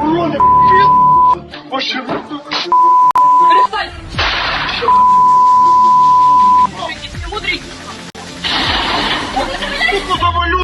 Уроды, Ваши руки. Перестань! Мудрый! Руку завалю.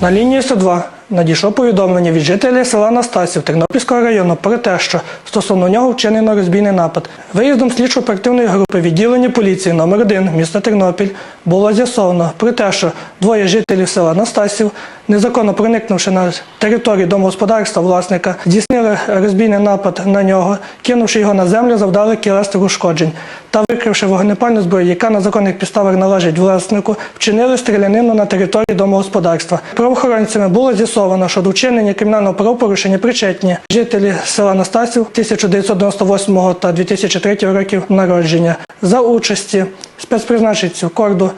На лінії 102 Надійшло повідомлення від жителя села Настасів Тернопільського району про те, що стосовно нього вчинено розбійний напад. Виїздом слідчо-оперативної групи відділення поліції номер 1 міста Тернопіль було з'ясовано про те, що двоє жителів села Настасів, незаконно проникнувши на територію домогосподарства власника, здійснили розбійний напад на нього, кинувши його на землю, завдали тілесних ушкоджень та викривши вогнепальну зброю, яка на законних підставах належить власнику, вчинили стрілянину на території домогосподарства. Правоохоронцями було з'ясовано, що до вчинення кримінального правопорушення причетні жителі села Настасів 1998 та 2003 років народження. За участі спецпризначенців корду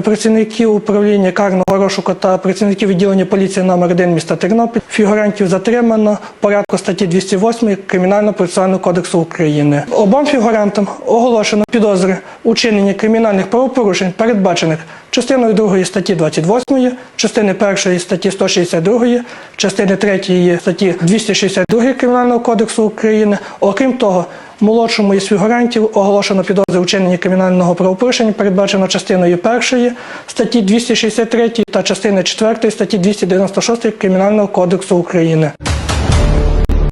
працівників управління карного розшуку та працівників відділення поліції номер 1 міста Тернопіль фігурантів затримано порядку статті 208 Кримінально-процесуального кодексу України. Обом фігурантам оголошено підозри у чиненні кримінальних правопорушень, передбачених частиною 2 статті 28, частини 1 статті 162, частини 3 статті 262 Кримінального кодексу України. Окрім того, Молодшому із фігурантів оголошено підозри вчинення кримінального правопорушення, передбачено частиною 1 статті 263 та частиною 4 статті 296 Кримінального кодексу України.